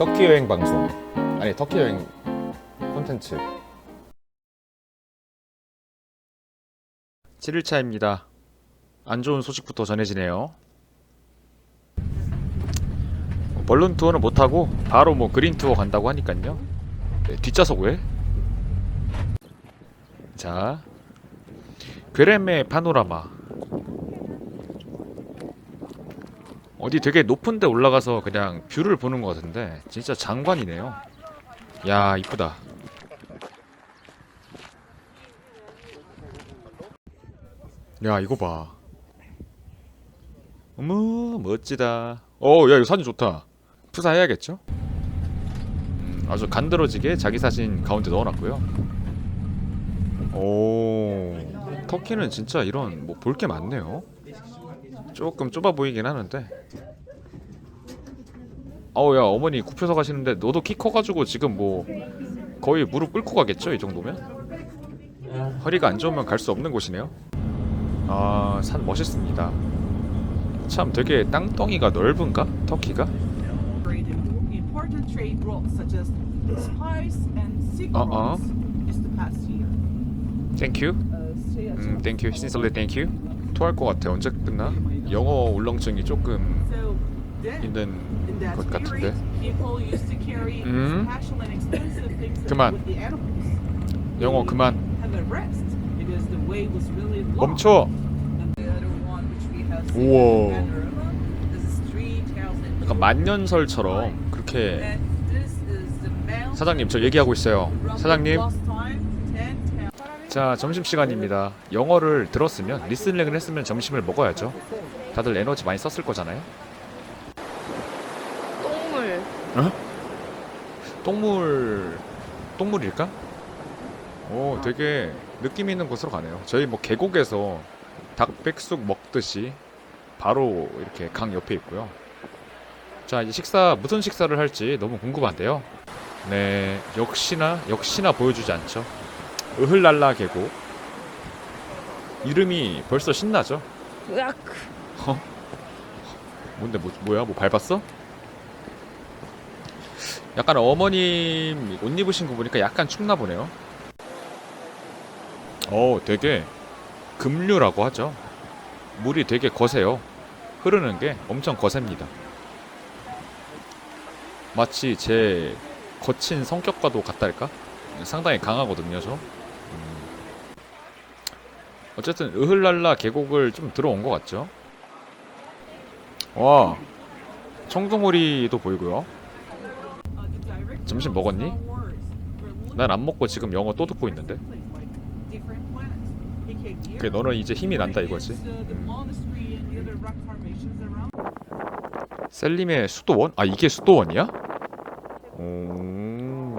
터키 여행 방송 아니 터키 여행 콘텐츠 7일차입니다. 안 좋은 소식부터 전해지네요. 뭐 벌룬 투어는 못하고 바로 뭐 그린 투어 간다고 하니깐요. 네, 뒷좌석 왜? 자, 괴렘의 파노라마. 어디 되게 높은 데 올라가서 그냥 뷰를 보는 것 같은데 진짜 장관이네요. 야 이쁘다. 야 이거 봐 어머 멋지다 어야 이거 사진 좋다 푸사해야겠죠? 음, 아주 간드러지게 자기 사진 가운데 넣어놨고요 오 터키는 진짜 이런 뭐 볼 게 많네요 조금 좁아 보이긴 하는데 아우 야 어머니 굽혀서 가시는데 너도 키 커가지고 지금 뭐 거의 무릎 꿇고 가겠죠 이 정도면? 허리가 안 좋으면 갈 수 없는 곳이네요 아, 산 멋있습니다. 참 되게 땅덩이가 넓은가? 터키가? Year. 땡큐. Uh, stay at 음, 땡큐. 신설리 땡큐. 토할 것 같아. 언제 끝나? 영어 울렁증이 조금 있는 것 같은데. 음. 그만. 영어 그만. 멈춰. 우와. in Panorama, this is 3,000 약간 만년설처럼 그렇게 사장님 저 얘기하고 있어요. 사장님. Last time, 10,000. 자, 점심 시간입니다. 영어를 들었으면 리스닝을 했으면 점심을 먹어야죠. 다들 에너지 많이 썼을 거잖아요. 똥물 똥물 똥물일까? 오, 되게 느낌 있는 곳으로 가네요. 저희 뭐 계곡에서 닭백숙 먹듯이 바로 이렇게 강 옆에 있고요. 자, 이제 식사 무슨 식사를 할지 너무 궁금한데요. 네, 역시나 역시나 보여주지 않죠. 으흘랄라 계곡. 이름이 벌써 신나죠? 으악 뭔데 뭐, 뭐야 뭐 밟았어? 약간 어머님 옷 입으신 거 보니까 약간 춥나 보네요. 어, 되게 급류라고 하죠. 물이 되게 거세요. 흐르는 게 엄청 거셉니다. 마치 제 거친 성격과도 같달까? 상당히 강하거든요, 저. 음. 어쨌든 으흘랄라 계곡을 좀 들어온 것 같죠? 와 청둥오리도 보이고요 점심 먹었니? 난 안 먹고 지금 영어 또 듣고 있는데 그래 너는 이제 힘이 난다 이거지 셀림의 수도원? 아 이게 수도원이야? 오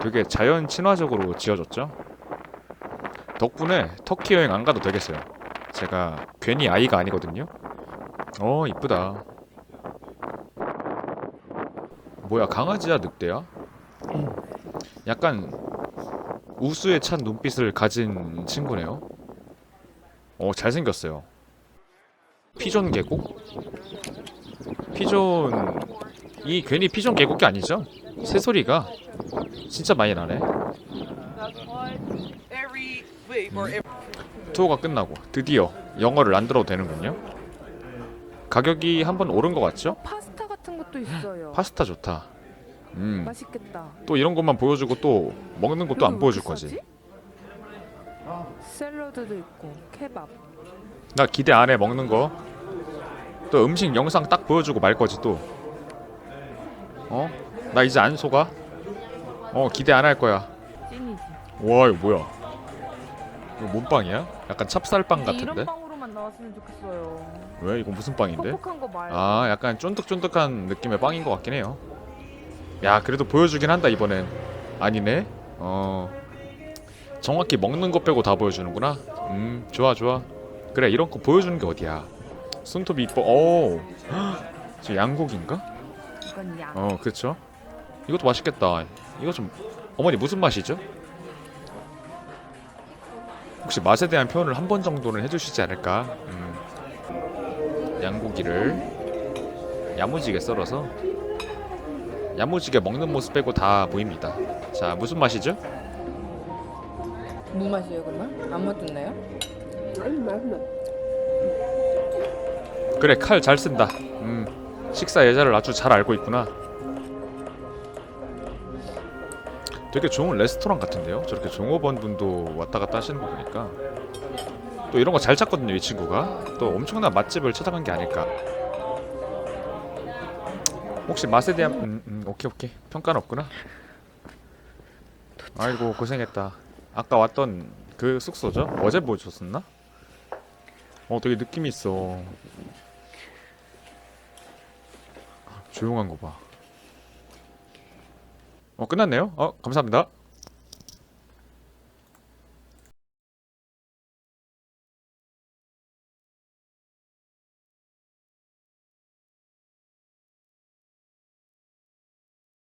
되게 자연 친화적으로 지어졌죠? 덕분에 터키 여행 안 가도 되겠어요 제가 괜히 아이가 아니거든요 어 이쁘다 뭐야 강아지야 늑대야? 약간 우수에 찬 눈빛을 가진 친구네요 어 잘생겼어요 피존 계곡? 피존 이 괜히 피존 계곡이 아니죠? 새소리가 진짜 많이 나네 every 투어가 끝나고 드디어 영어를 안 들어도 되는군요 가격이 한번 오른 것 같죠? 파스타 같은 것도 있어요 파스타 좋다 음 맛있겠다 또 이런 것만 보여주고 또 먹는 것도 안 보여줄 왜 거지. 샐러드도 있고 케밥 나 기대 안 해 먹는 거. 또 음식 영상 딱 보여주고 말 거지 또. 어? 나 이제 안 속아? 어 기대 안 할 거야. 찐이지 와 이거 뭐야? 이거 몸빵이야? 약간 찹쌀빵 근데 같은데? 이런 빵으로만 나왔으면 좋겠어요 왜 이거 무슨 빵인데? 퍽퍽한 거 말고 아 약간 쫀득쫀득한 느낌의 빵인 것 같긴 해요. 야 그래도 보여주긴 한다 이번엔. 아니네. 어 정확히 먹는 거 빼고 다 보여주는구나. 음 좋아 좋아. 그래 이런 거 보여주는 게 어디야? 손톱이 이뻐. 오. 저 양고기인가? 이건 양 어 그렇죠. 이것도 맛있겠다. 이거 좀 어머니 무슨 맛이죠? 혹시 맛에 대한 표현을 한 번 정도는 해주시지 않을까? 음. 양고기를 야무지게 썰어서 야무지게 먹는 모습 빼고 다 보입니다. 자 무슨 맛이죠? 무 맛이에요 그러면? 안 맛있나요? 그래 칼 잘 쓴다. 음 식사 예절을 아주 잘 알고 있구나. 되게 좋은 레스토랑 같은데요? 저렇게 종업원 분도 왔다 갔다 하시는 거 보니까. 또 이런 거 잘 찾거든요 이 친구가. 또 엄청난 맛집을 찾아간 게 아닐까. 혹시 맛에 대한 음, 음, 오케이 오케이. 평가는 없구나. 아이고 고생했다. 아까 왔던 그 숙소죠? 어제 보여줬었나? 어 되게 느낌이 있어. 조용한 거 봐 어 끝났네요? 어 감사합니다